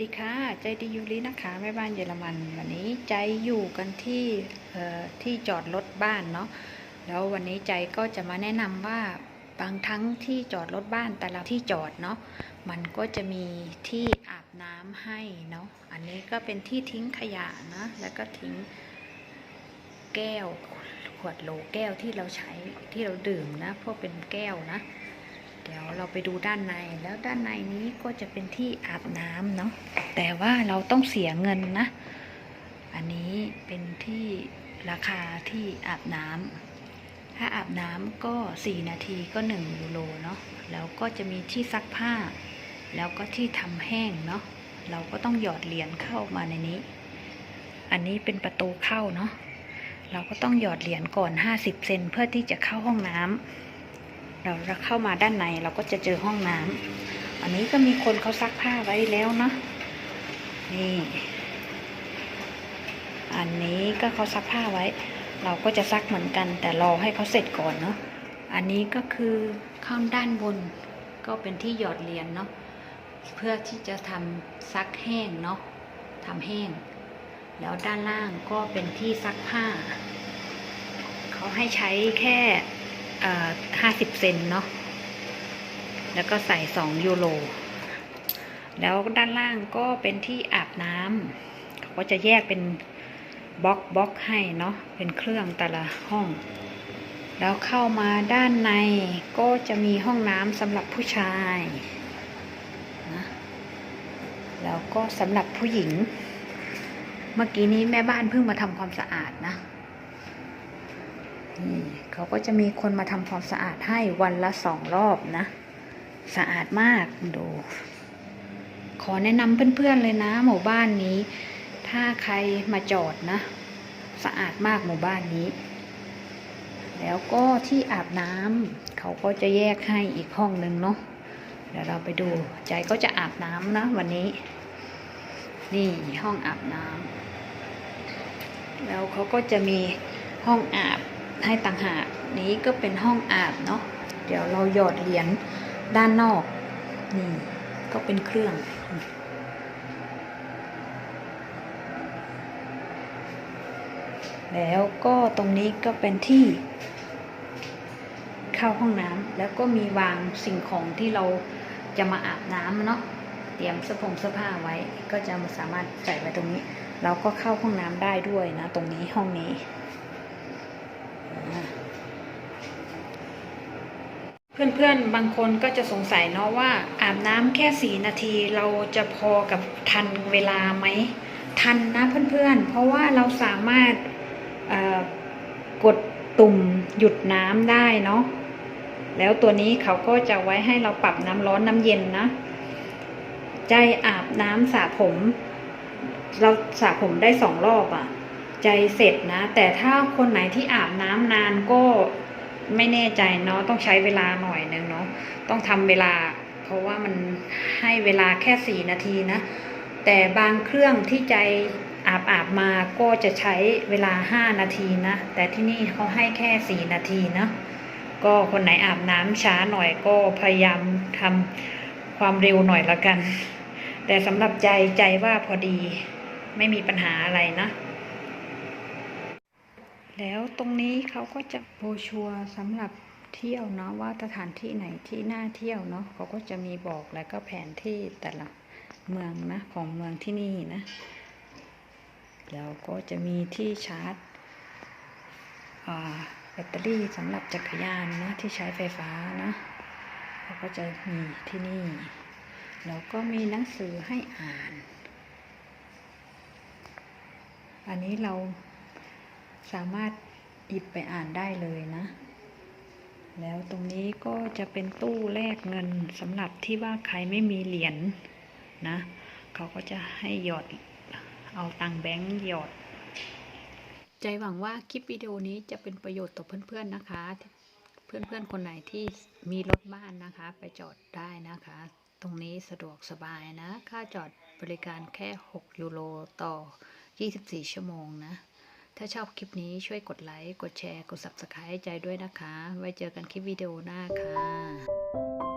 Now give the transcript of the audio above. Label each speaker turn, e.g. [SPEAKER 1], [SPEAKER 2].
[SPEAKER 1] ดีค่ะ ใจดียูรินะคะแม่บ้านเยอรมันวันนี้ใจอยู่กันที่ที่จอดรถบ้านเนาะแล้ววันนี้ใจก็จะมาแนะนำว่าบางทั้งที่จอดรถบ้านแต่ละที่จอดเนาะมันก็จะมีที่อาบน้ำให้เนาะอันนี้ก็เป็นที่ทิ้งขยะนะแล้วก็ทิ้งแก้วขวดโหลแก้วที่เราใช้ที่เราดื่มนะพวกเป็นแก้วนะ เดี๋ยวเราไปดูด้านในแล้วด้านในนี้ก็จะเป็นที่อาบน้ำเนาะแต่ว่าเราต้องเสียเงินนะ อันนี้เป็นที่ราคาที่อาบน้ำถ้าอาบน้ำก็ 4 นาทีก็ 1 ยูโรเนาะแล้วก็จะมีที่ซักผ้า แล้วก็ที่ทำแห้งเนาะเราก็ต้องหยอดเหรียญเข้ามาในนี้ อันนี้เป็นประตูเข้าเนาะเราก็ต้องหยอดเหรียญก่อน 50 เซนเพื่อที่จะเข้าห้องน้ำ เราเราเข้ามาด้านในเราก็จะเจอห้องน้ำอันนี้ก็มีคนเขาซักผ้าไว้แล้วเนาะนี่ อันนี้ก็เขาซักผ้าไว้ เราก็จะซักเหมือนกัน แต่รอให้เขาเสร็จก่อนเนาะอันนี้ก็คือข้างด้านบนก็เป็นที่หยอดเหรียญเนาะเพื่อที่จะทำซักแห้งเนาะทำแห้ง แล้วด้านล่างก็เป็นที่ซักผ้า เขาให้ใช้แค่ ห้าสิบเซนเนาะ แล้วก็ใส่สองยูโร แล้วด้านล่างก็เป็นที่อาบน้ำเขาก็จะแยกเป็นบล็อกบล็อกให้เนาะ เป็นเครื่องแต่ละห้อง แล้วเข้ามาด้านในก็จะมีห้องน้ำสำหรับผู้ชายนะแล้วก็สำหรับผู้หญิง เมื่อกี้นี้แม่บ้านเพิ่งมาทำความสะอาดนะ เขาก็จะมีคนมาทำความสะอาดให้วันละสองรอบนะ สะอาดมากดู ขอแนะนำเพื่อนๆเลยนะ หมู่บ้านนี้ ถ้าใครมาจอดนะ สะอาดมากหมู่บ้านนี้ แล้วก็ที่อาบน้ำเขาก็จะแยกให้อีกห้องหนึ่งเนาะเดี๋ยวเราไปดูใจก็จะอาบน้ำนะวันนี้ นี่ห้องอาบน้ำแล้วเขาก็จะมีห้องอาบ ให้ต่างหากนี้ก็เป็นห้องอาบเนาะเดี๋ยวเราหยอดเหรียญด้านนอกนี่ก็เป็นเครื่อง แล้วก็ตรงนี้ก็เป็นที่ เข้าห้องน้ำแล้วก็มีวางสิ่งของที่เราจะมาอาบน้ำเนาะเตรียมเสื้อผงเสื้อผ้าไว้ ก็จะมาสามารถใส่ไว้ตรงนี้ เราก็เข้าห้องน้ำได้ด้วยนะ ตรงนี้ห้องนี้ เพื่อนๆ บางคนก็จะสงสัยเนาะว่าอาบน้ำแค่สี่นาทีเราจะพอกับทันเวลาไหม ทันนะเพื่อนๆ เพราะว่าเราสามารถกดตุ่มหยุดน้ำได้เนาะ แล้วตัวนี้เขาก็จะไว้ให้เราปรับน้ำร้อนน้ำเย็นนะ ใจอาบน้ำสระผม เราสระผมได้สองรอบอะ่ะ ใจเสร็จนะ แต่ถ้าคนไหนที่อาบน้ำนานก็ ไม่แน่ใจเนาะต้องใช้เวลาหน่อยนึงเนาะต้องทำเวลา เพราะว่ามันให้เวลาแค่สี่นาทีนะ แต่บางเครื่องที่ใจอาบอาบมาก็จะใช้เวลาห้านาทีนะ แต่ที่นี่เขาให้แค่สี่นาทีนะก็คนไหนอาบน้ำช้าหน่อยก็พยายามทำความเร็วหน่อยละกัน แต่สำหรับใจใจว่าพอดีไม่มีปัญหาอะไรนะ แล้วตรงนี้เขาก็จะโบรชัวสำหรับเที่ยวเนาะว่าสถานที่ไหนที่น่าเที่ยวเนาะเขาก็จะมีบอกแล้วก็แผนที่แต่ละเมืองนะของเมืองที่นี่นะ แล้วก็จะมีที่ชาร์จแบตเตอรี่สำหรับจักรยานนะที่ใช้ไฟฟ้านะเขาก็จะมีที่นี่ แล้วก็มีหนังสือให้อ่าน อันนี้เรา สามารถหยิบไปอ่านได้เลยนะ แล้วตรงนี้ก็จะเป็นตู้แลกเงินสำหรับที่ว่าใครไม่มีเหรียญนะเขาก็จะให้หยอดเอาตังแบงค์หยอด ใจหวังว่าคลิปวิดีโอนี้จะเป็นประโยชน์ต่อเพื่อนๆนะคะ เพื่อนๆคนไหนที่มีรถบ้านนะคะ ไปจอดได้นะคะ ตรงนี้สะดวกสบายนะ ค่าจอดบริการแค่ 6 ยูโรต่อ 24 ชั่วโมงนะ ถ้าชอบคลิปนี้ช่วยกดไลค์ กดแชร์ กด subscribe ให้ใจด้วยนะคะ ไว้เจอกันคลิปวิดีโอหน้าค่ะ